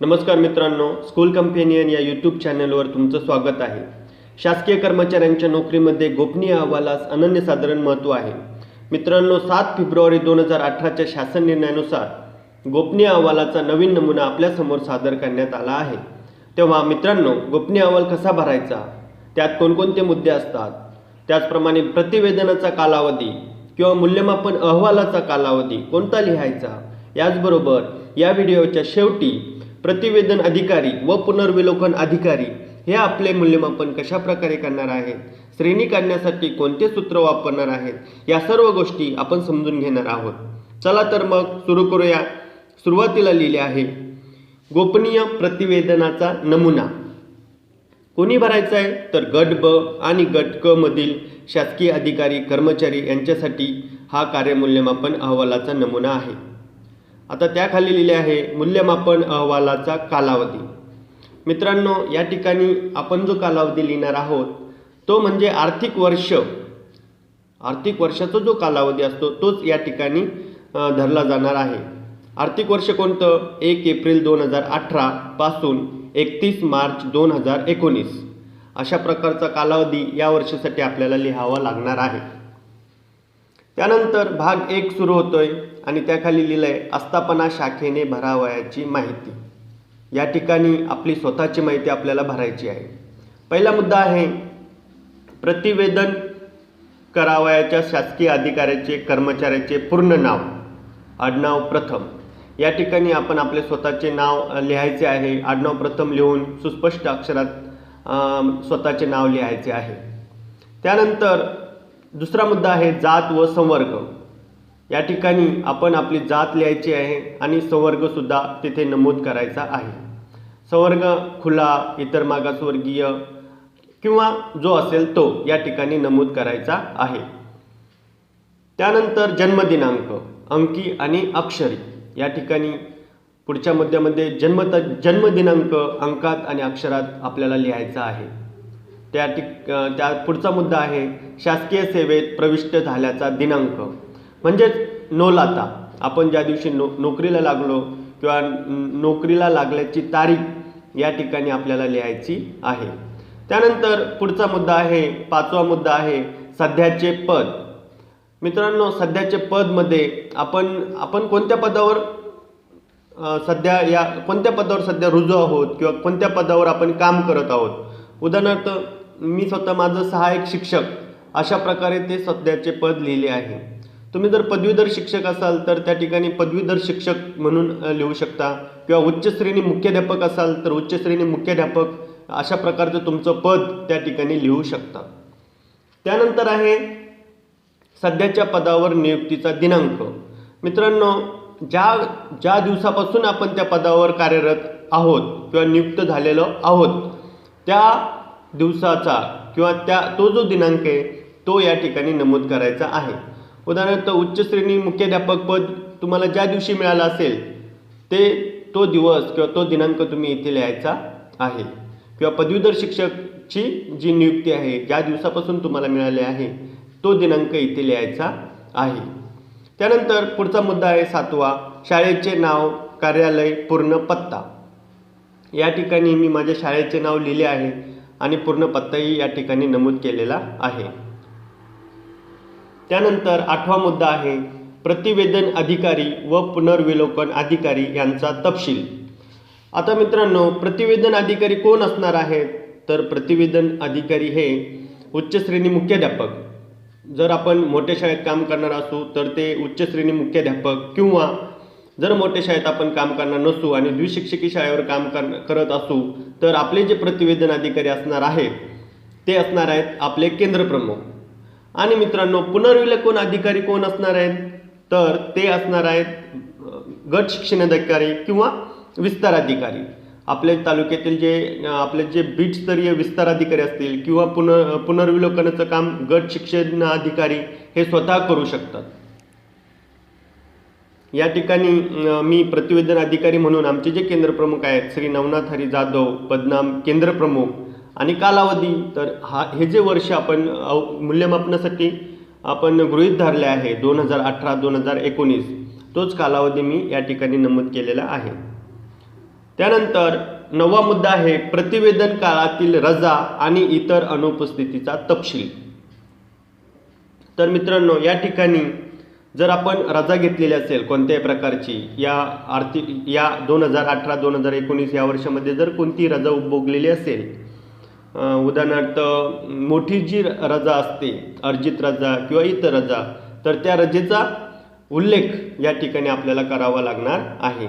नमस्कार मित्रांनो school companion या यूट्यूब चॅनलवर तुमचं स्वागत आहे. शासकीय कर्मचाऱ्यांच्या नोकरीमध्ये गोपनीय अहवालास अनन्यसाधारण महत्त्व आहे. मित्रांनो सात फेब्रुवारी दोन हजार अठराच्या शासन निर्णयानुसार गोपनीय अहवालाचा नवीन नमुना आपल्यासमोर सादर करण्यात आला आहे. तेव्हा मित्रांनो गोपनीय अहवाल कसा भरायचा? त्यात कोणकोणते मुद्दे असतात? त्याचप्रमाणे प्रतिवेदनाचा कालावधी किंवा मूल्यमापन अहवालाचा कालावधी कोणता लिहायचा? याचबरोबर या व्हिडिओच्या शेवटी प्रतिवेदन अधिकारी व पुनर्विलोकन अधिकारी हे आपले मूल्यमापन कशा प्रकारे करणार आहेत? श्रेणी काढण्यासाठी कोणते सूत्र वापरणार आहेत? या सर्व गोष्टी आपण समजून घेणार आहोत. चला तर मग सुरू करूया. सुरुवातीला लिहिले आहे गोपनीय प्रतिवेदनाचा नमुना. कोणी भरायचा आहे? तर गट ब आणि गट क मधील शासकीय अधिकारी कर्मचारी यांच्यासाठी हा कार्यमूल्यमापन अहवालाचा नमुना आहे. आता त्याखाली लिहिले आहे मूल्यमापन अहवालाचा कालावधी. मित्रांनो या ठिकाणी आपण जो कालावधी लिहिणार आहोत तो म्हणजे आर्थिक वर्ष. आर्थिक वर्षाचा जो कालावधी असतो तोच या ठिकाणी धरला जाणार आहे. आर्थिक वर्ष कोणतं? एक एप्रिल दोन हजार अठरा पासून एकतीस मार्च दोन हजार एकोणीस. अशा प्रकारचा कालावधी या वर्षासाठी आपल्याला लिहावा लागणार आहे. त्यानंतर भाग एक सुरू होतोय. आणि त्याखाली लिहिलं आहे आस्थापना शाखेने भरावयाची माहिती. या ठिकाणी आपली स्वतःची माहिती आपल्याला भरायची आहे. पहिला मुद्दा आहे प्रतिवेदन करावयाच्या शासकीय अधिकाऱ्याचे कर्मचाऱ्याचे पूर्ण नाव आडनाव प्रथम. या ठिकाणी आपण आपले स्वतःचे नाव लिहायचे आहे. आडनाव प्रथम लिहून सुस्पष्ट अक्षरात स्वतःचे नाव लिहायचे आहे. त्यानंतर दुसरा मुद्दा आहे जात व संवर्ग. या ठिकाणी आपण आपली जात लिहायची आहे आणि संवर्गसुद्धा तिथे नमूद करायचा आहे. संवर्ग खुला इतर मागासवर्गीय किंवा जो असेल तो या ठिकाणी नमूद करायचा आहे. त्यानंतर जन्मदिनांक अंकी आणि अक्षरी. या ठिकाणी पुढच्या मुद्द्यामध्ये जन्म जन्मदिनांक अंकात आणि अक्षरात आपल्याला लिहायचा आहे. त्या ठिक त्या पुढचा मुद्दा आहे शासकीय सेवेत प्रविष्ट झाल्याचा दिनांक. म्हणजेच नोलाता आपण ज्या दिवशी नो नोकरीला लागलो किंवा नोकरीला लागल्याची तारीख या ठिकाणी आपल्याला लिहायची आहे. त्यानंतर पुढचा मुद्दा आहे पाचवा मुद्दा आहे सध्याचे पद. मित्रांनो सध्याचे पदमध्ये आपण आपण कोणत्या पदावर सध्या या कोणत्या पदावर सध्या रुजू आहोत किंवा कोणत्या पदावर आपण काम करत आहोत? उदाहरणार्थ मी स्वतः माझं सहाय्यक शिक्षक अशा प्रकारे ते सध्याचे पद लिहिले आहे. तुम्ही जर पदवीधर शिक्षक असाल तर त्या ठिकाणी पदवीधर शिक्षक म्हणून लिहू शकता. किंवा उच्च श्रेणी मुख्याध्यापक असाल तर उच्च श्रेणी मुख्याध्यापक अशा प्रकारचं तुमचं पद त्या ठिकाणी लिहू शकता. त्यानंतर आहे सध्याच्या पदावर नियुक्तीचा दिनांक. मित्रांनो ज्या ज्या दिवसापासून आपण त्या पदावर कार्यरत आहोत किंवा नियुक्त झालेलो आहोत त्या दिवसाचा किंवा त्या तो जो दिनांक आहे तो या ठिकाणी नमूद करायचा आहे. उदाहरणार्थ उच्च श्रेणी मुख्याध्यापक पद तुम्हाला ज्या दिवशी मिळालं असेल ते तो दिवस किंवा तो दिनांक तुम्ही इथे लिहायचा आहे. किंवा पदवीधर शिक्षकची जी नियुक्ती आहे ज्या दिवसापासून तुम्हाला मिळाले आहे तो दिनांक इथे लिहायचा आहे. त्यानंतर पुढचा मुद्दा आहे सातवा शाळेचे नाव कार्यालय पूर्ण पत्ता. या ठिकाणी मी माझ्या शाळेचे नाव लिहिले आहे आणि पूर्ण पत्ताही या ठिकाणी नमूद केलेला आहे. त्यानंतर आठवा मुद्दा आहे प्रतिवेदन अधिकारी व पुनर्विलोकन अधिकारी यांचा तपशील. आता मित्रांनो प्रतिवेदन अधिकारी कोण असणार आहेत? तर प्रतिवेदन अधिकारी हे उच्च श्रेणी मुख्याध्यापक. जर आपण मोठ्या शाळेत काम करणार असू तर ते उच्च श्रेणी मुख्याध्यापक किंवा जर मोठ्या शाळेत आपण काम करणार नसू आणि द्विशिक्षकी शाळेवर काम कर करत असू तर आपले जे प्रतिवेदन अधिकारी असणार आहेत ते असणार आहेत आपले केंद्रप्रमुख. आणि मित्रांनो पुनर्विलोकन अधिकारी कोण असणार आहेत? तर ते असणार आहेत गट शिक्षण अधिकारी किंवा विस्तार अधिकारी. आपल्या तालुक्यातील जे आपले जे बीटस्तरीय विस्तार अधिकारी असतील किंवा पुनर् पुनर्विलोकनाचं काम गट शिक्षण अधिकारी हे स्वतः करू शकतात. या ठिकाणी मी प्रतिवेदन अधिकारी म्हणून आमचे जे केंद्रप्रमुख आहेत श्री नवनाथ हरी जाधव बदनाम केंद्रप्रमुख आणि कालावधी. तर हा हे जे वर्ष आपण अव मूल्यमापनासाठी आपण गृहीत धरले आहे दोन हजार अठरा दोन हजार एकोणीस तोच कालावधी मी या ठिकाणी नमूद केलेला आहे. त्यानंतर नववा मुद्दा आहे प्रतिवेदन काळातील रजा आणि इतर अनुपस्थितीचा तपशील. तर मित्रांनो या ठिकाणी जर आपण रजा घेतलेली असेल कोणत्याही प्रकारची या आर्थिक या दोन हजार अठरा दोन हजार एकोणीस या वर्षामध्ये जर कोणती रजा उपभोगलेली असेल उदाहरणार्थ मोठी जी रजा असते अर्जित रजा किंवा इतर रजा तर त्या रजेचा उल्लेख या ठिकाणी आपल्याला करावा लागणार आहे.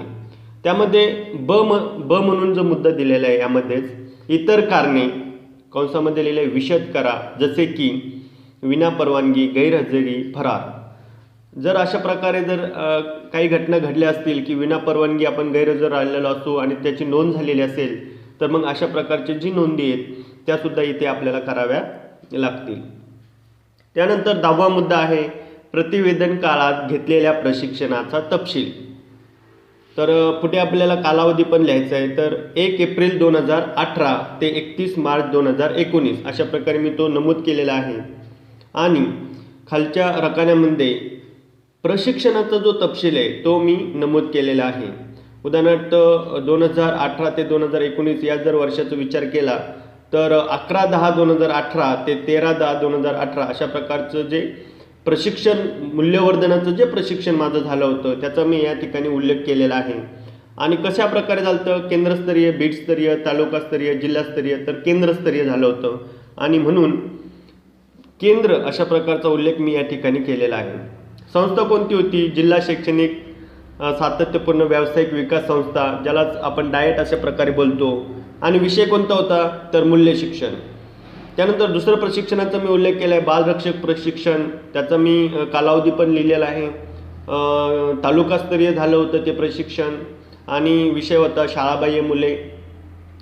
त्यामध्ये ब म ब म्हणून जो मुद्दा दिलेला आहे यामध्येच इतर कारणे कंसामध्ये लिहिले विशद करा जसे की विना परवानगी गैरहजेरी फरार. जर अशा प्रकारे जर काही घटना घडल्या असतील की विना परवानगी आपण गैरहजर राहिलेलो असू आणि त्याची नोंद झालेली असेल तर मग अशा प्रकारची जी नोंदी आहेत त्यासुद्धा इथे आपल्याला कराव्या लागतील. त्यानंतर दहावा मुद्दा आहे प्रतिवेदन काळात घेतलेल्या प्रशिक्षणाचा तपशील. तर पुढे आपल्याला कालावधी पण लिहायचा आहे. तर एक एप्रिल दोन हजार अठरा ते एकतीस मार्च दोन हजार एकोणीस अशा प्रकारे मी तो नमूद केलेला आहे. आणि खालच्या रकान्यामध्ये प्रशिक्षणाचा जो तपशील आहे तो मी नमूद केलेला आहे. उदाहरणार्थ दोन हजार अठरा ते दोन हजार एकोणीस या जर वर्षाचा विचार केला तर अकरा दहा दोन हजार अठरा ते तेरा दहा दोन हजार अठरा अशा प्रकारचं जे प्रशिक्षण मूल्यवर्धनाचं जे प्रशिक्षण माझं झालं होतं त्याचा मी या ठिकाणी उल्लेख केलेला आहे. आणि कशा प्रकारे झालं होतं? केंद्रस्तरीय बीटस्तरीय तालुकास्तरीय जिल्हास्तरीय तर केंद्रस्तरीय झालं होतं. आणि म्हणून केंद्र अशा प्रकारचा उल्लेख मी या ठिकाणी केलेला आहे. संस्था कोणती होती? जिल्हा शैक्षणिक सातत्यपूर्ण व्यावसायिक विकास संस्था ज्यालाच आपण डायट अशा प्रकारे बोलतो. आणि विषय कोणता होता? तर मूल्य शिक्षण. त्यानंतर दुसरं प्रशिक्षणाचा मी उल्लेख केला आहे बालरक्षक प्रशिक्षण. त्याचा मी कालावधी पण लिहिलेला आहे. तालुकास्तरीय झालं होतं ते प्रशिक्षण. आणि विषय होता शाळाबाह्य मुले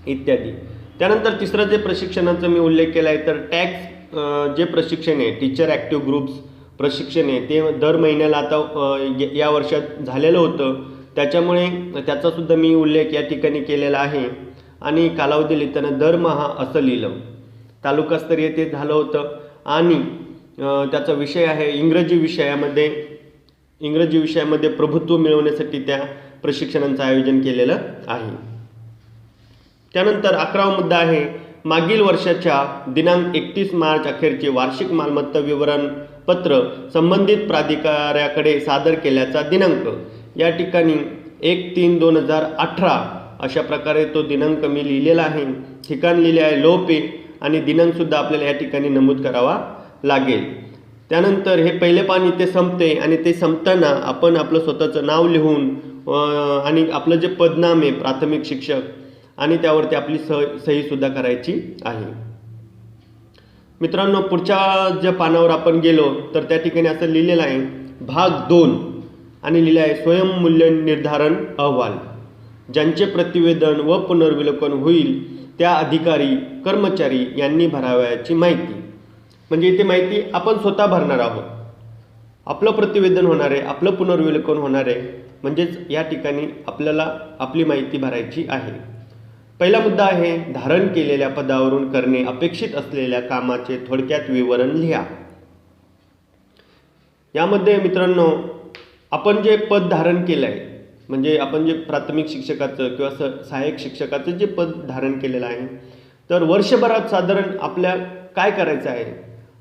इत्यादी. त्यानंतर तिसरं जे प्रशिक्षणाचा मी उल्लेख केला आहे तर टॅक्स जे प्रशिक्षण आहे टीचर ॲक्टिव्ह ग्रुप्स प्रशिक्षण आहे ते दर महिन्याला आता या वर्षात झालेलं होतं. त्याच्यामुळे त्याचासुद्धा मी उल्लेख या ठिकाणी केलेला आहे. आणि कालावधी लिहिताना दरमहा असं लिहिलं. तालुकास्तरीय ते झालं होतं. आणि त्याचा विषय आहे इंग्रजी विषयामध्ये इंग्रजी विषयामध्ये प्रभुत्व मिळवण्यासाठी त्या प्रशिक्षणांचं आयोजन केलेलं आहे. त्यानंतर अकरावा मुद्दा आहे मागील वर्षाच्या दिनांक एकतीस मार्च अखेरचे वार्षिक मालमत्ता विवरण पत्र संबंधित प्राधिकाऱ्याकडे सादर केल्याचा दिनांक. या ठिकाणी एक तीन दोन हजार अठरा अशा प्रकारे तो दिनांक मी लिहिलेला आहे. ठिकाण लिहिले आहे लोपे आणि दिनांकसुद्धा आपल्याला या ठिकाणी नमूद करावा लागेल. त्यानंतर हे पहिले पान इथे संपते आणि ते संपताना आपण आपलं स्वतःचं नाव लिहून आणि आपलं जे पदनाम आहे प्राथमिक शिक्षक आणि त्यावरती आपली सह सहीसुद्धा करायची आहे. मित्रांनो पुढच्या ज्या पानावर आपण गेलो तर त्या ठिकाणी असं लिहिलेलं आहे भाग दोन आणि लिहिलं आहे स्वयंमूल्य निर्धारण अहवाल. ज्यांचे प्रतिवेदन व पुनर्विलोकन होईल त्या अधिकारी कर्मचारी यांनी भरावयाची माहिती. म्हणजे इथे माहिती आपण स्वतः भरणार आहोत. आपलं प्रतिवेदन होणार आहे आपलं पुनर्विलोकन होणार आहे. म्हणजेच या ठिकाणी आपल्याला आपली माहिती भरायची आहे. पहिला मुद्दा आहे धारण केलेल्या पदावरून करणे अपेक्षित असलेल्या कामाचे थोडक्यात विवरण लिहा. यामध्ये मित्रांनो आपण जे पद धारण केलं आहे म्हणजे आपण जे प्राथमिक शिक्षकाचं किंवा स सहाय्यक शिक्षकाचं जे पद धारण केलेलं आहे तर वर्षभरात साधारण आपल्या काय करायचं आहे?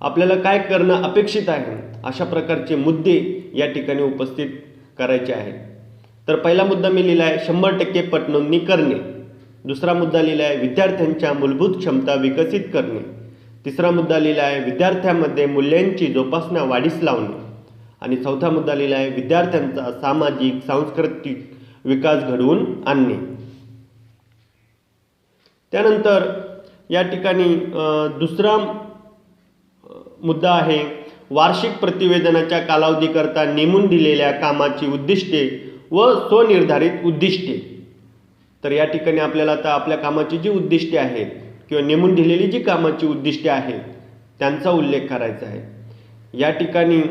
आपल्याला काय करणं अपेक्षित आहे? अशा प्रकारचे मुद्दे या ठिकाणी उपस्थित करायचे आहेत. तर पहिला मुद्दा मी लिहिला आहे शंभर टक्के पटनोंदणी करणे. दुसरा मुद्दा लिहिला आहे विद्यार्थ्यांच्या मूलभूत क्षमता विकसित करणे. तिसरा मुद्दा लिहिला आहे विद्यार्थ्यांमध्ये मूल्यांची जोपासना वाढीस लावणे. आणि चौथा मुद्दा लिहिला आहे विद्यार्थ्यांचा सामाजिक सांस्कृतिक विकास घडवून आणणे. त्यानंतर या ठिकाणी दुसरा मुद्दा आहे वार्षिक प्रतिवेदनाच्या कालावधीकरता नेमून दिलेल्या कामाची उद्दिष्टे व स्वनिर्धारित उद्दिष्टे. तर या ठिकाणी आपल्याला आता आपल्या कामाची जी उद्दिष्टे आहेत किंवा नेमून दिलेली जी कामाची उद्दिष्टे आहेत त्यांचा उल्लेख करायचा आहे. या ठिकाणी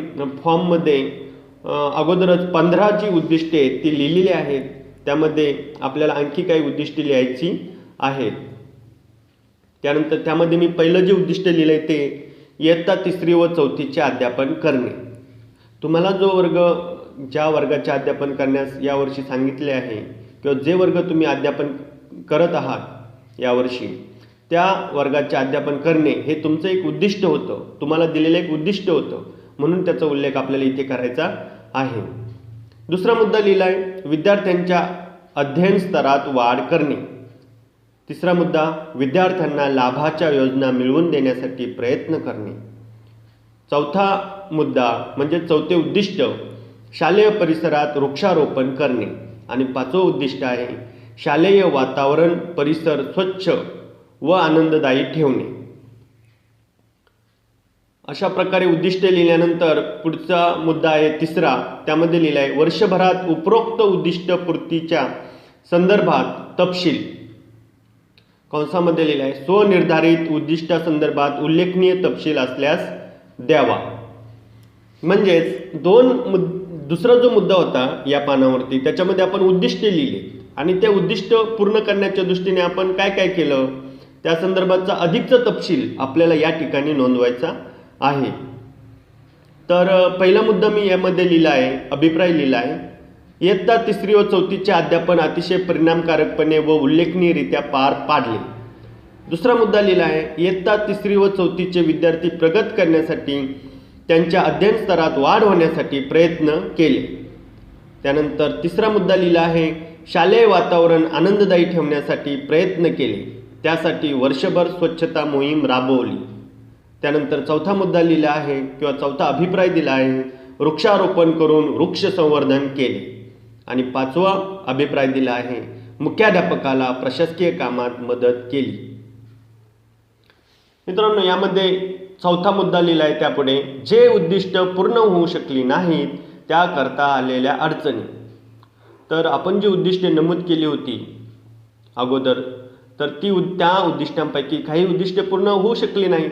फॉर्ममध्ये अगोदरच पंधरा जी उद्दिष्टे आहेत ती लिहिलेली आहेत. त्यामध्ये आपल्याला आणखी काही उद्दिष्टे लिहायची आहेत. त्यानंतर त्यामध्ये मी पहिलं जे उद्दिष्ट लिहिलं आहे ते इयत्ता तिसरी व चौथीचे अध्यापन करणे. तुम्हाला जो वर्ग ज्या वर्गाचे अध्यापन करण्यास यावर्षी सांगितले आहे किंवा जे वर्ग तुम्ही अध्यापन करत आहात यावर्षी त्या वर्गाचे अध्यापन करणे हे तुमचं एक उद्दिष्ट होतं. तुम्हाला दिलेलं एक उद्दिष्ट होतं. म्हणून त्याचा उल्लेख आपल्याला इथे करायचा आहे. दुसरा मुद्दा लिहिला आहे विद्यार्थ्यांच्या अध्ययन स्तरात वाढ करणे. तिसरा मुद्दा विद्यार्थ्यांना लाभाच्या योजना मिळवून देण्यासाठी प्रयत्न करणे. चौथा मुद्दा म्हणजे चौथे उद्दिष्ट शालेय परिसरात वृक्षारोपण करणे. आणि पाचवं उद्दिष्ट आहे शालेय वातावरण परिसर स्वच्छ. व आनंददायी ठेवणे. अशा प्रकारे उद्दिष्टे लिहिल्यानंतर पुढचा मुद्दा आहे तिसरा. त्यामध्ये लिहिला आहे वर्षभरात उपरोक्त उद्दिष्ट पूर्तीच्या संदर्भात तपशील. कंसामध्ये लिहिला आहे स्वनिर्धारित उद्दिष्टासंदर्भात उल्लेखनीय तपशील असल्यास द्यावा. म्हणजेच दोन मुद दुसरा जो मुद्दा होता या पानावरती त्याच्यामध्ये आपण उद्दिष्टे लिहिली. आणि ते उद्दिष्ट पूर्ण करण्याच्या दृष्टीने आपण काय काय केलं? त्या संदर्भातचा अधिकचा तपशील आपल्याला या ठिकाणी नोंदवायचा आहे. तर पहिला मुद्दा मी यामध्ये लिहिला आहे अभिप्राय लिहिला आहे. इयत्ता तिसरी व चौथीचे अध्यापन अतिशय परिणामकारकपणे व उल्लेखनीयरित्या पार पाडले. दुसरा मुद्दा लिहिला आहे इयत्ता तिसरी व चौथीचे विद्यार्थी प्रगत करण्यासाठी त्यांच्या अध्ययन स्तरात वाढ होण्यासाठी प्रयत्न केले. त्यानंतर तिसरा मुद्दा लिहिला आहे शालेय वातावरण आनंददायी ठेवण्यासाठी प्रयत्न केले. त्यासाठी वर्षभर स्वच्छता मोहीम राबवली. त्यानंतर चौथा मुद्दा लिहिला आहे किंवा चौथा अभिप्राय दिला आहे वृक्षारोपण करून वृक्ष संवर्धन केले. आणि पाचवा अभिप्राय दिला आहे मुख्याध्यापकाला प्रशासकीय कामात मदत केली. मित्रांनो यामध्ये चौथा मुद्दा लिहिला आहे त्यापुढे जे उद्दिष्ट पूर्ण होऊ शकली नाहीत त्याकरता आलेल्या अडचणी. तर आपण जी उद्दिष्टे नमूद केली होती अगोदर तर ती उ त्या उद्दिष्टांपैकी काही उद्दिष्टे पूर्ण होऊ शकली नाहीत.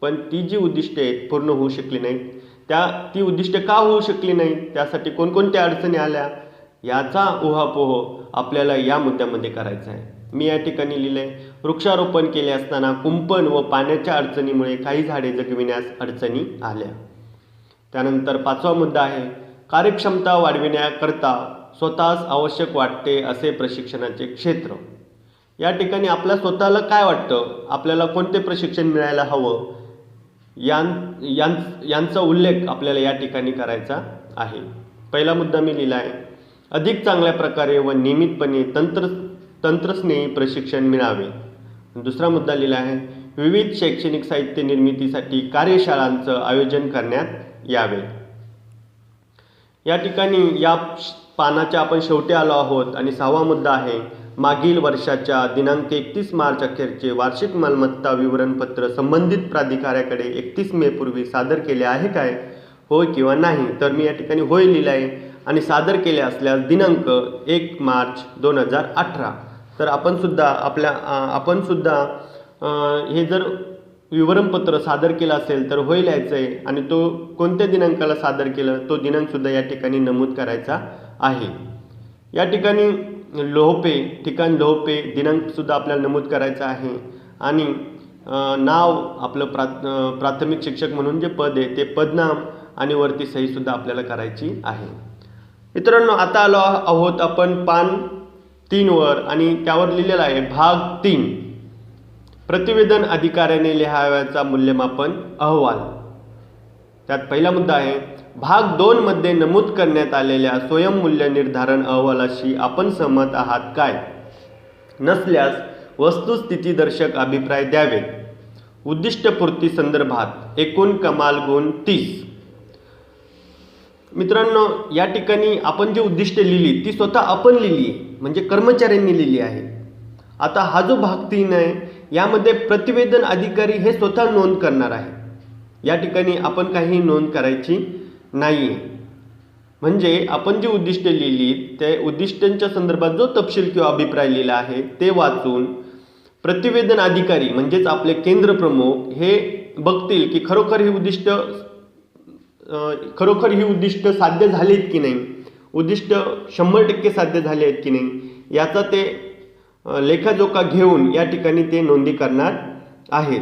पण ती जी उद्दिष्टे आहेत पूर्ण होऊ शकली नाहीत. त्या ती उद्दिष्टे का होऊ शकली नाहीत? त्यासाठी कोणकोणत्या अडचणी आल्या? याचा उहापोह आपल्याला या मुद्द्यामध्ये करायचा आहे. मी या ठिकाणी लिहिलं आहे वृक्षारोपण केले असताना कुंपण व पाण्याच्या अडचणीमुळे काही झाडे जगविण्यास अडचणी आल्या. त्यानंतर पाचवा मुद्दा आहे कार्यक्षमता वाढविण्याकरता स्वतःच आवश्यक वाटते असे प्रशिक्षणाचे क्षेत्र. या ठिकाणी आपल्या स्वतःला काय वाटतं? आपल्याला कोणते प्रशिक्षण मिळायला हवं? यां यां यांचा उल्लेख आपल्याला या ठिकाणी करायचा आहे. पहिला मुद्दा मी लिहिला आहे. अधिक चांगल्या प्रकारे व नियमितपणे तंत्र तंत्रस्नेही प्रशिक्षण मिळावे. दुसरा मुद्दा लिहिला आहे. विविध शैक्षणिक साहित्य निर्मितीसाठी कार्यशाळांचं आयोजन करण्यात यावे. या ठिकाणी या पानाच्या आपण शेवटी आलो आहोत आणि सहावा मुद्दा आहे. मागील वर्षाच्या दिनांक एकतीस मार्च अखेरचे वार्षिक मालमत्ता विवरणपत्र संबंधित प्राधिकाऱ्याकडे एकतीस मे पूर्वी सादर केले आहे काय? होय किंवा नाही? तर मी या ठिकाणी होय लिहिलं आहे आणि सादर केले असल्यास दिनांक एक मार्च दोन हजार अठरा. तर आपणसुद्धा आपल्या आपणसुद्धा हे जर विवरणपत्र सादर केलं असेल तर होय लिहायचं आहे आणि तो कोणत्या दिनांकाला सादर केलं तो दिनांकसुद्धा या ठिकाणी नमूद करायचा आहे. या ठिकाणी लोहपे ठिकाण लोहपे दिनांकसुद्धा आपल्याला नमूद करायचं आहे. आणि नाव आपलं प्रा प्राथमिक शिक्षक म्हणून जे पद आहे ते पदनाम आणि वरती सहीसुद्धा आपल्याला करायची आहे. मित्रांनो आता आलो आहोत आपण पान तीनवर आणि त्यावर लिहिलेलं आहे भाग तीन. प्रतिवेदन अधिकाऱ्याने लिहाव्याचा मूल्यमापन अहवाल. त्यात पहिला मुद्दा आहे भाग दोन मध्ये नमूद करण्यात आलेल्या स्वयंमूल्य निर्धारण अहवालाशी आपण सहमत आहात काय? नसल्यास वस्तुस्थितीदर्शक अभिप्राय द्यावेत उद्दिष्टपूर्ती संदर्भात एकूण कमाल गुण तीस. मित्रांनो या ठिकाणी आपण जी उद्दिष्टे लिहिली ती स्वतः आपण लिहिली आहे म्हणजे कर्मचाऱ्यांनी लिहिली आहे. आता हा जो भाग तीन आहे यामध्ये प्रतिवेदन अधिकारी हे स्वतः नोंद करणार आहे या ठिकाणी आपण काही नोंद करायची नाही आहे म्हणजे आपण जी उद्दिष्टे लिहिली त्या उद्दिष्टांच्या संदर्भात जो तपशील किंवा अभिप्राय लिहिला आहे ते वाचून प्रतिवेदन अधिकारी म्हणजेच आपले केंद्र प्रमुख हे बघतील की खरोखर ही उद्दिष्ट खरोखर ही उद्दिष्ट साध्य झालीत की नाही? उद्दिष्ट शंभर टक्के साध्य झाले आहेत की नाही? याचा ते लेखाजोखा घेऊन या ठिकाणी ते नोंदी करणार आहेत.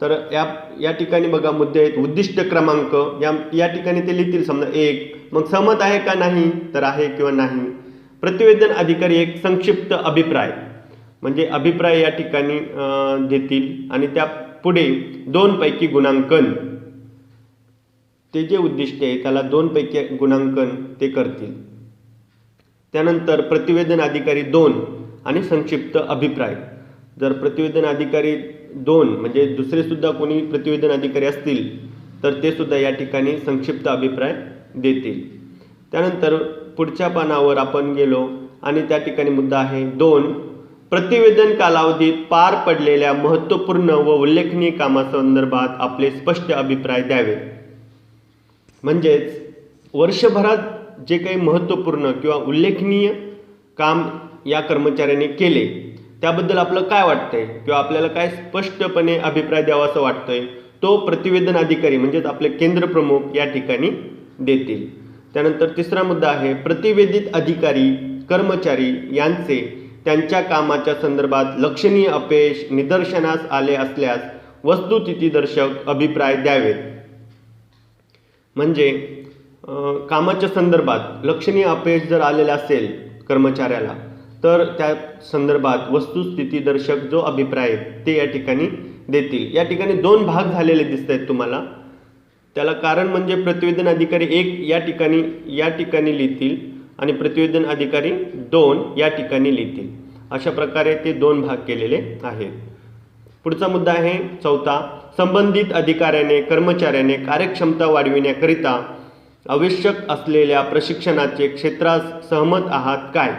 तर या या ठिकाणी बघा मुद्दे आहेत. उद्दिष्ट क्रमांक. या या ठिकाणी ते लिहितील समजा एक. मग सहमत आहे का नाही? तर आहे किंवा नाही. प्रतिवेदन अधिकारी एक संक्षिप्त अभिप्राय. म्हणजे अभिप्राय या ठिकाणी देतील. आणि त्या पुढे दोनपैकी गुणांकन. ते जे उद्दिष्ट आहे त्याला दोनपैकी गुणांकन ते करतील. त्यानंतर प्रतिवेदन अधिकारी दोन आणि संक्षिप्त अभिप्राय. जर प्रतिवेदन अधिकारी दोन म्हणजे दुसरे सुद्धा कोणी प्रतिवेदन अधिकारी असतील तर ते सुद्धा या ठिकाणी संक्षिप्त अभिप्राय देतील. त्यानंतर पुढच्या पानावर आपण गेलो आणि त्या ठिकाणी मुद्दा आहे दोन प्रतिवेदन कालावधीत पार पडलेल्या महत्त्वपूर्ण व उल्लेखनीय कामासंदर्भात आपले स्पष्ट अभिप्राय द्यावे. म्हणजेच वर्षभरात जे काही महत्त्वपूर्ण किंवा उल्लेखनीय काम या कर्मचाऱ्याने केले त्याबद्दल आपलं काय वाटतंय? किंवा आपल्याला काय स्पष्टपणे अभिप्राय द्यावा असं वाटतंय? तो प्रतिवेदन अधिकारी म्हणजेच आपले केंद्र प्रमुख या ठिकाणी देतील. त्यानंतर तिसरा मुद्दा आहे प्रतिवेदित अधिकारी कर्मचारी यांचे त्यांच्या कामाच्या संदर्भात लक्षणीय अपयश निदर्शनास आले असल्यास वस्तुस्थितीदर्शक अभिप्राय द्यावेत. म्हणजे कामाच्या संदर्भात लक्षणीय अपयश जर आलेलं असेल कर्मचाऱ्याला तर त्या संदर्भात वस्तुस्थितीदर्शक जो अभिप्राय आहे ते या ठिकाणी देतील. या ठिकाणी दोन भाग झालेले दिसत आहेत तुम्हाला. त्याला कारण म्हणजे प्रतिवेदन अधिकारी एक या ठिकाणी या ठिकाणी लिहितील आणि प्रतिवेदन अधिकारी दोन या ठिकाणी लिहितील. अशा प्रकारे ते दोन भाग केलेले आहेत. पुढचा मुद्दा आहे चौथा संबंधित अधिकाऱ्याने कर्मचाऱ्याने कार्यक्षमता वाढविण्याकरिता आवश्यक असलेल्या प्रशिक्षणाचे क्षेत्रास सहमत आहात काय?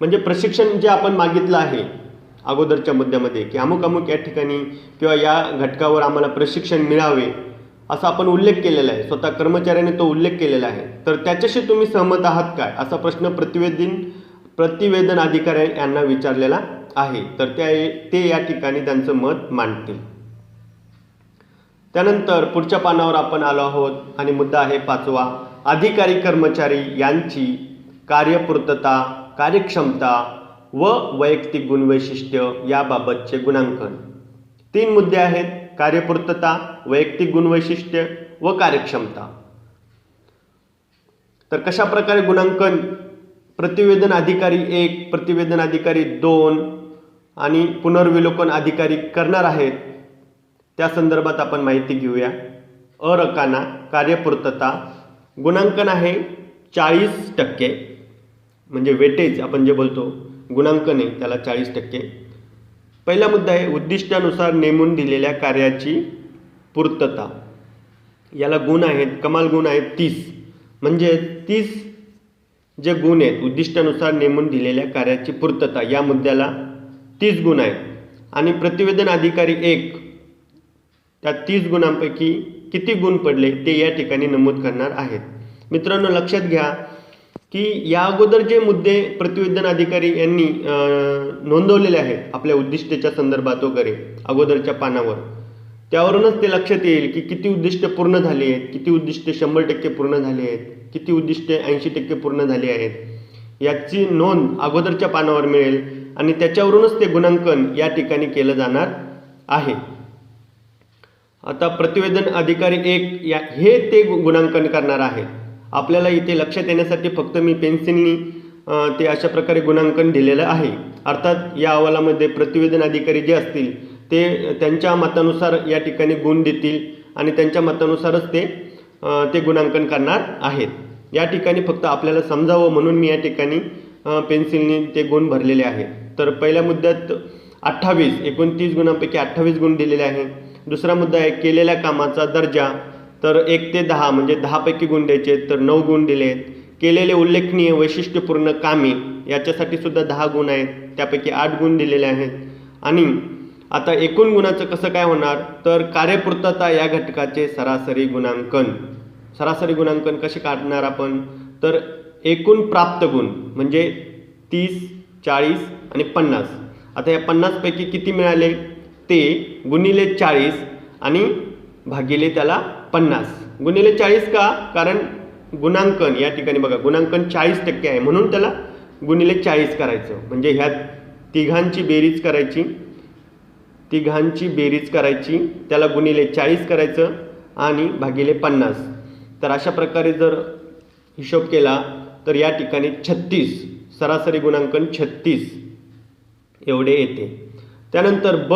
म्हणजे प्रशिक्षण जे आपण मागितलं आहे अगोदरच्या मुद्द्यामध्ये की अमुक अमुक या ठिकाणी किंवा या घटकावर आम्हाला प्रशिक्षण मिळावे असा आपण उल्लेख केलेला आहे. स्वतः कर्मचाऱ्याने तो उल्लेख केलेला आहे. तर त्याच्याशी तुम्ही सहमत आहात काय? असा प्रश्न प्रतिवेदन प्रतिवेदन अधिकारी यांना विचारलेला आहे. तर त्या ते या ठिकाणी त्यांचं मत मांडतील. त्यानंतर पुढच्या पानावर आपण आलो आहोत आणि मुद्दा आहे पाचवा. अधिकारी कर्मचारी यांची कार्यपूर्तता कार्यक्षमता व वैयक्तिक गुणवैशिष्ट्य याबाबतचे गुणांकन. तीन मुद्दे आहेत कार्यपूर्तता वैयक्तिक गुणवैशिष्ट्य व कार्यक्षमता. तर कशा प्रकारे गुणांकन? प्रतिवेदन अधिकारी एक प्रतिवेदन अधिकारी दोन आणि पुनर्विलोकन अधिकारी करणार आहेत त्या संदर्भात आपण माहिती घेऊया. अरकाना कार्यपूर्तता गुणांकन आहे चाळीस टक्के. म्हणजे वेटेज आपण जे बोलतो गुणांकन आहे त्याला चाळीस टक्के. पहिला मुद्दा आहे उद्दिष्टानुसार नेमून दिलेल्या कार्याची पूर्तता. याला गुण आहेत कमाल गुण आहेत तीस. म्हणजे तीस जे गुण आहेत उद्दिष्टानुसार नेमून दिलेल्या कार्याची पूर्तता या मुद्द्याला तीस गुण आहेत. आणि प्रतिवेदन अधिकारी एक. त्या तीस गुणांपैकी किती गुण पडले ते या ठिकाणी नमूद करणार आहेत. मित्रांनो लक्षात घ्या की या अगोदर जे मुद्दे प्रतिवेदन अधिकारी यांनी नोंदवलेले आहेत आपल्या उद्दिष्टेच्या संदर्भात वगैरे अगोदरच्या पानावर त्यावरूनच ते लक्षात येईल की किती उद्दिष्ट पूर्ण झाली आहेत किती उद्दिष्टे शंभर टक्के पूर्ण झाली आहेत किती उद्दिष्टे ऐंशी टक्के पूर्ण झाली आहेत. याची नोंद अगोदरच्या पानावर मिळेल आणि त्याच्यावरूनच ते गुणांकन या ठिकाणी केलं जाणार आहे. आता प्रतिवेदन अधिकारी एक या हे ते गुणांकन करणार आहे. आपल्याला इथे लक्षात येण्यासाठी फक्त मी पेन्सिलनी ते अशा प्रकारे गुणांकन दिलेलं आहे. अर्थात या अहवालामध्ये प्रतिवेदन अधिकारी जे असतील ते त्यांच्या मतानुसार या ठिकाणी गुण देतील आणि त्यांच्या मतानुसारच ते ते गुणांकन करणार आहेत. या ठिकाणी फक्त आपल्याला समजावं म्हणून मी या ठिकाणी पेन्सिलने ते गुण भरलेले आहेत तर पहिल्या मुद्द्यात अठ्ठावीस एकोणतीस गुणांपैकी अठ्ठावीस गुण दिलेले आहे. दुसरा मुद्दा आहे केलेल्या कामाचा दर्जा. तर एक ते दहा म्हणजे दहापैकी गुण द्यायचे आहेत, तर नऊ गुण दिले आहेत. केलेले उल्लेखनीय वैशिष्ट्यपूर्ण कामे याच्यासाठी सुद्धा दहा गुण आहेत त्यापैकी आठ गुण दिलेले आहेत. आणि आता एकूण गुणाचं कसं काय होणार? तर कार्यपूर्तता या घटकाचे सरासरी गुणांकन. सरासरी गुणांकन कसे काढणार आपण? तर एकूण प्राप्त गुण म्हणजे तीस चाळीस आणि पन्नास. आता या पन्नासपैकी किती मिळाले? ते गुणिले चाळीस आणि भागिले त्याला पन्नास. गुणिले चाळीस का? कारण गुणांकन या ठिकाणी बघा गुणांकन चाळीस टक्के आहे. म्हणून त्याला गुणिले चाळीस करायचं. म्हणजे ह्या तिघांची बेरीज करायची. तिघांची बेरीज करायची. त्याला गुणिले चाळीस करायचं आणि भागिले पन्नास. तर अशा प्रकारे जर हिशोब केला तर या ठिकाणी छत्तीस. सरासरी गुणांकन छत्तीस एवढे येते. त्यानंतर ब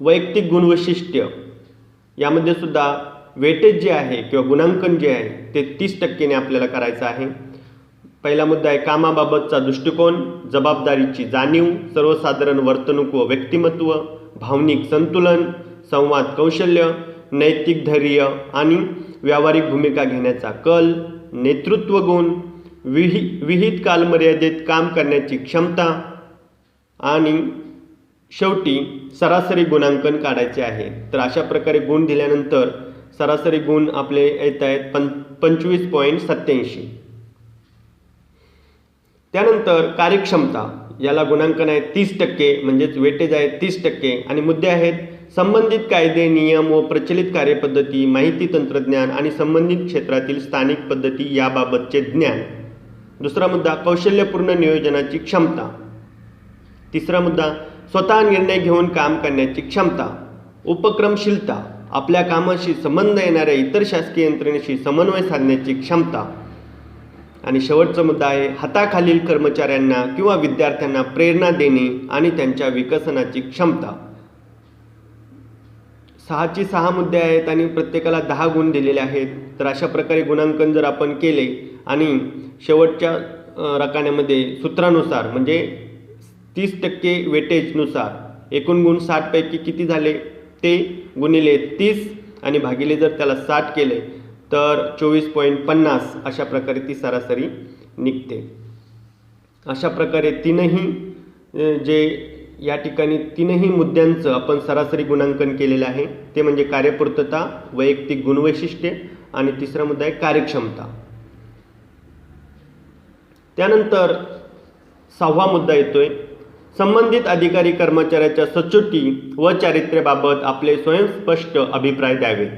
वैयक्तिक गुणवैशिष्ट्य. यामध्ये सुद्धा वेटेज जे आहे किंवा गुणांकन जे आहे ते तीस टक्केने आपल्याला करायचं आहे. पहिला मुद्दा आहे कामाबाबतचा दृष्टिकोन जबाबदारीची जाणीव सर्वसाधारण वर्तणूक व व्यक्तिमत्व भावनिक संतुलन संवाद कौशल्य नैतिक धैर्य आणि व्यावहारिक भूमिका घेण्याचा कल नेतृत्व गुण विहि विहित कालमर्यादेत काम करण्याची क्षमता आणि शेवटी सरासरी गुणांकन काढायचे आहे. तर अशा प्रकारे गुण दिल्यानंतर सरासरी गुण आपले येत आहेत पं पंचवीस पॉईंट सत्याऐंशी त्यानंतर कार्यक्षमता याला गुणांकन आहे तीस टक्के म्हणजेच वेटेज आहे तीस टक्के. आणि मुद्दे आहेत संबंधित कायदे नियम व प्रचलित कार्यपद्धती माहिती तंत्रज्ञान आणि संबंधित क्षेत्रातील स्थानिक पद्धती याबाबतचे ज्ञान. दुसरा मुद्दा कौशल्यपूर्ण नियोजनाची क्षमता. तिसरा मुद्दा स्वतः निर्णय घेऊन काम करण्याची क्षमता. उपक्रमशीलता. आपल्या कामाशी संबंध येणाऱ्या इतर शासकीय यंत्रणेशी समन्वय साधण्याची क्षमता. आणि शेवटचा मुद्दा आहे हाताखालील कर्मचाऱ्यांना किंवा विद्यार्थ्यांना प्रेरणा देणे आणि त्यांच्या विकसनाची क्षमता. सहाची सहा मुद्दे आहेत आणि प्रत्येकाला दहा गुण दिलेले आहेत. तर अशा प्रकारे गुणांकन जर आपण केले आणि शेवटच्या रकान्यामध्ये सूत्रानुसार म्हणजे तीस टक्के वेटेजनुसार एकूण गुण साठपैकी किती झाले? ते गुणिले तीस आणि भागिले जर त्याला साठ केले तर चोवीस पॉईंट पन्नास अशा प्रकारे ती सरासरी निघते. अशा प्रकारे तीनही जे या ठिकाणी तीनही मुद्द्यांचं आपण सरासरी गुणांकन केलेलं आहे ते म्हणजे कार्यपूर्तता वैयक्तिक गुणवैशिष्ट्ये आणि तिसरा मुद्दा आहे कार्यक्षमता. त्यानंतर सहावा मुद्दा येतोय. संबंधित अधिकारी कर्मचाऱ्याच्या सचोटी व चारित्र्याबाबत आपले स्वयंस्पष्ट अभिप्राय द्यावेत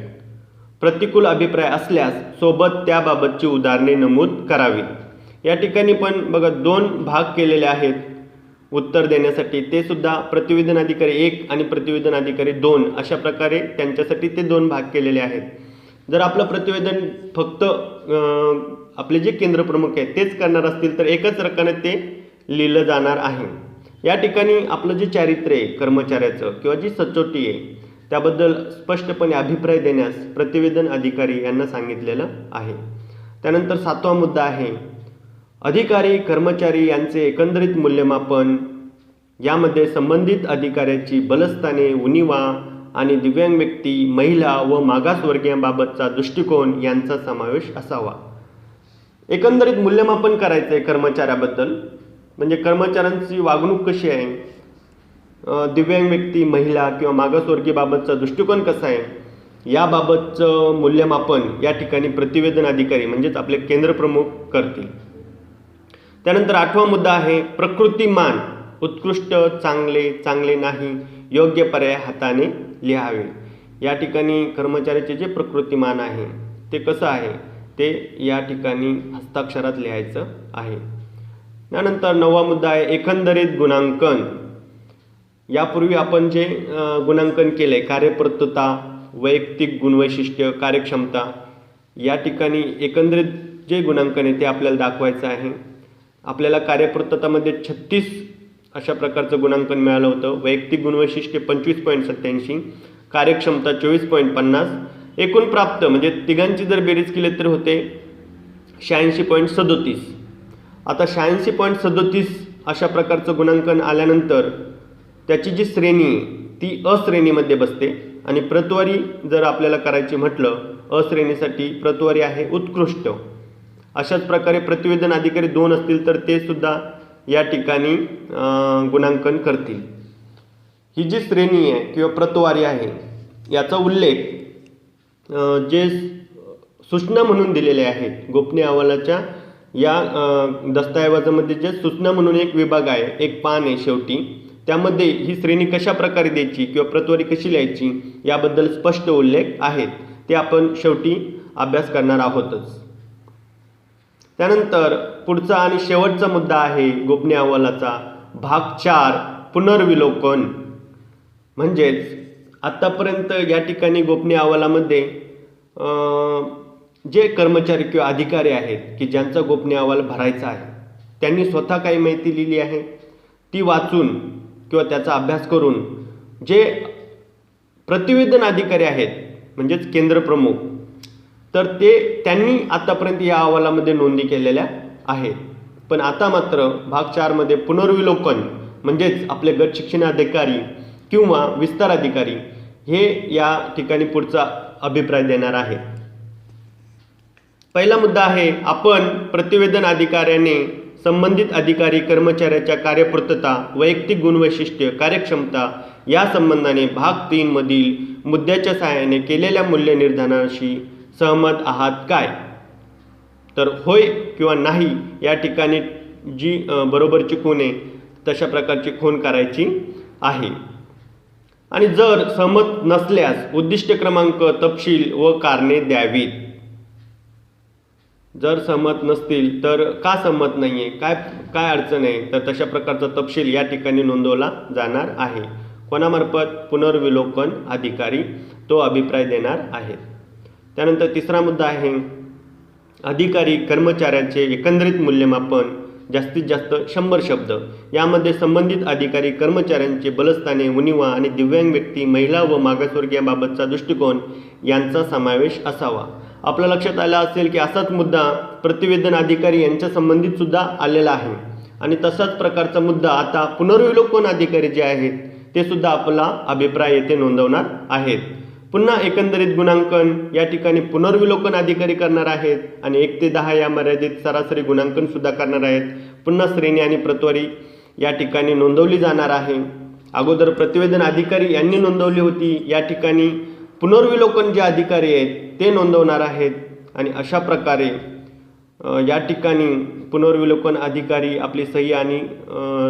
प्रतिकूल अभिप्राय असल्यास सोबत त्याबाबतची उदाहरणे नमूद करावीत या ठिकाणी पण बघा दोन भाग केलेले आहेत. उत्तर देण्यासाठी ते सुद्धा प्रतिवेदन अधिकारी एक आणि प्रतिवेदन अधिकारी दोन अशा प्रकारे त्यांच्यासाठी ते दोन भाग केलेले आहेत. जर आपलं प्रतिवेदन फक्त आपले जे केंद्रप्रमुख आहेत तेच करणार असतील तर एकच रकाने ते लिहिलं जाणार आहे. या ठिकाणी आपलं जे चारित्र्य आहे कर्मचाऱ्याचं किंवा जी सचोटी आहे त्याबद्दल स्पष्टपणे अभिप्राय देण्यास प्रतिवेदन अधिकारी यांना सांगितलेलं आहे. त्यानंतर सातवा मुद्दा आहे अधिकारी कर्मचारी यांचे एकंदरीत मूल्यमापन यामध्ये संबंधित अधिकाऱ्याची बलस्थाने उणिवा आणि दिव्यांग व्यक्ती महिला व मागासवर्गीयांबाबतचा दृष्टिकोन यांचा समावेश असावा. एकंदरीत मूल्यमापन करायचं आहे कर्मचाऱ्याबद्दल. म्हणजे कर्मचाऱ्यांची वागणूक कशी आहे? दिव्यांग व्यक्ती महिला किंवा मागासवर्गीयबाबतचा दृष्टिकोन कसा आहे? याबाबतचं मूल्यमापन या ठिकाणी प्रतिवेदन अधिकारी म्हणजेच आपले केंद्रप्रमुख करतील. त्यानंतर आठवा मुद्दा आहे प्रकृतीमान उत्कृष्ट चांगले चांगले नाही योग्य पर्याय हाताने लिहावे. या ठिकाणी कर्मचाऱ्याचे जे प्रकृतीमान आहे ते कसं आहे? ते या ठिकाणी हस्ताक्षरात लिहायचं आहे. त्यानंतर नववा मुद्दा आहे एकंदरीत गुणांकन. यापूर्वी आपण जे गुणांकन केले कार्यप्रतता वैयक्तिक गुणवैशिष्ट्य कार्यक्षमता या ठिकाणी एकंदरीत जे गुणांकन आहे ते आपल्याला दाखवायचं आहे. आपल्याला कार्यप्रततामध्ये छत्तीस अशा प्रकारचं गुणांकन मिळालं होतं. वैयक्तिक गुणवैशिष्ट्य पंचवीस पॉईंट सत्याऐंशी कार्यक्षमता चोवीस पॉईंट पन्नास. एकूण प्राप्त म्हणजे तिघांची जर बेरीज केली तर होते शहाऐंशी पॉईंट सदोतीस. आता शहाऐंशी पॉईंट सदोतीस अशा प्रकारचं गुणांकन आल्यानंतर त्याची जी श्रेणी आहे ती अश्रेणीमध्ये बसते. आणि प्रतवारी जर आपल्याला करायची म्हटलं अश्रेणीसाठी प्रतवारी आहे उत्कृष्ट. अशाच प्रकारे प्रतिवेदन अधिकारी दोन असतील तर ते सुद्धा या ठिकाणी गुणांकन करतील. ही जी श्रेणी आहे किंवा प्रतवारी आहे याचा उल्लेख जे सूचना म्हणून दिलेले आहेत गोपनीय अहवालाच्या या दस्तऐवजामध्ये जे सूचना म्हणून एक विभाग आहे एक पान आहे शेवटी त्यामध्ये ही श्रेणी कशा प्रकारे द्यायची किंवा प्रतवारी कशी लिहायची याबद्दल स्पष्ट उल्लेख आहेत ते आपण शेवटी अभ्यास करणार आहोतच. त्यानंतर पुढचा आणि शेवटचा मुद्दा आहे गोपनीय अहवालाचा भाग चार पुनर्विलोकन. म्हणजेच आत्तापर्यंत या ठिकाणी गोपनीय अहवालामध्ये जे कर्मचारी किंवा अधिकारी आहेत की ज्यांचा गोपनीय अहवाल भरायचा आहे त्यांनी स्वतः काही माहिती लिहिली आहे. ती वाचून किंवा त्याचा अभ्यास करून जे प्रतिवेदन अधिकारी आहेत म्हणजेच केंद्रप्रमुख तर ते त्यांनी आतापर्यंत या अहवालामध्ये नोंदी केलेल्या आहेत. पण आता मात्र भाग चारमध्ये पुनर्विलोकन म्हणजेच आपले गट शिक्षण अधिकारी किंवा विस्तार अधिकारी हे या ठिकाणी पुढचा अभिप्राय देणार आहे. पहिला मुद्दा आहे आपण प्रतिवेदन अधिकाऱ्याने संबंधित अधिकारी कर्मचाऱ्याच्या कार्यपूर्तता वैयक्तिक गुणवैशिष्ट्य कार्यक्षमता या संबंधाने भाग तीनमधील मुद्द्याच्या सहाय्याने केलेल्या मूल्यनिर्धारणाशी सहमत आहात काय? तर होय किंवा नाही या ठिकाणी जी बरोबरची खूण आहे तशा प्रकारची खूण करायची आहे. आणि जर सहमत नसल्यास उद्दिष्ट क्रमांक तपशील व कारणे द्यावीत. जर सहमत नसतील तर का सहमत नाही आहे काय काय अडचण आहे? तर तशा प्रकारचा तपशील या ठिकाणी नोंदवला जाणार आहे. कोणामार्फत पुनर्विलोकन अधिकारी तो अभिप्राय देणार आहे. त्यानंतर तिसरा मुद्दा आहे अधिकारी कर्मचाऱ्यांचे एकंदरीत मूल्यमापन जास्तीत जास्त शंभर शब्द. यामध्ये संबंधित अधिकारी कर्मचाऱ्यांचे बलस्थाने उनिवा आणि दिव्यांग व्यक्ती महिला व मागासवर्गीयाबाबतचा दृष्टिकोन यांचा समावेश असावा. आपल्या लक्षात आलं असेल की असाच मुद्दा प्रतिवेदन अधिकारी यांच्या संबंधित सुद्धा आलेला आहे. आणि तसाच प्रकारचा मुद्दा आता पुनर्विलोकन अधिकारी जे आहेत ते सुद्धा आपला अभिप्राय येथे नोंदवणार आहेत. पुन्हा एकंदरीत गुणांकन या ठिकाणी पुनर्विलोकन अधिकारी करणार आहेत आणि एक ते दहा या मर्यादित सरासरी गुणांकन सुद्धा करणार आहेत. पुन्हा श्रेणी आणि प्रतवारी या ठिकाणी नोंदवली जाणार आहे. अगोदर प्रतिवेदन अधिकारी यांनी नोंदवली होती. या ठिकाणी पुनर्विलोकन जे अधिकारी आहेत ते नोंदवणार आहेत आणि अशा प्रकारे या ठिकाणी पुनर्विलोकन अधिकारी आपली सही आणि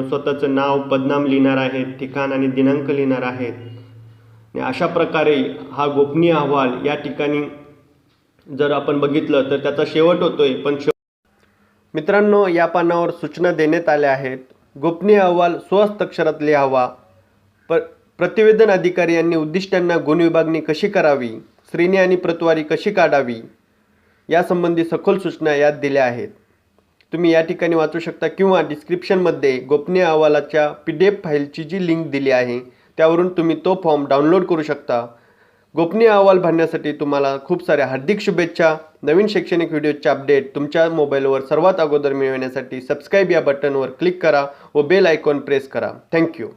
स्वतःचं नाव पदनाम लिहिणार आहेत ठिकाण आणि दिनांक लिहिणार आहेत. आणि अशा प्रकारे हा गोपनीय अहवाल या ठिकाणी जर आपण बघितलं तर त्याचा शेवट होतोय पण शेव मित्रांनो या पानावर सूचना देण्यात आल्या आहेत. गोपनीय अहवाल स्वहस्ताक्षरात लिहावा पर प्रतिवेदन अधिकारी यांनी उद्दिष्टांना गुणविभागणी कशी करावी? श्रेणी आणि प्रतवारी कशी काढावी? यासंबंधी सखोल सूचना यात दिल्या आहेत. तुम्ही या ठिकाणी वाचू शकता किंवा डिस्क्रिप्शनमध्ये गोपनीय अहवालाच्या पी डी एफ फाईलची जी लिंक दिली आहे त्यावरून तुम्ही तो फॉर्म डाउनलोड करू शकता. गोपनीय अहवाल भरण्यासाठी तुम्हाला खूप साऱ्या हार्दिक शुभेच्छा. नवीन शैक्षणिक व्हिडिओचे अपडेट तुमच्या मोबाईलवर सर्वात अगोदर मिळवण्यासाठी सबस्क्राईब या बटनवर क्लिक करा व बेल आयकॉन प्रेस करा. Thank you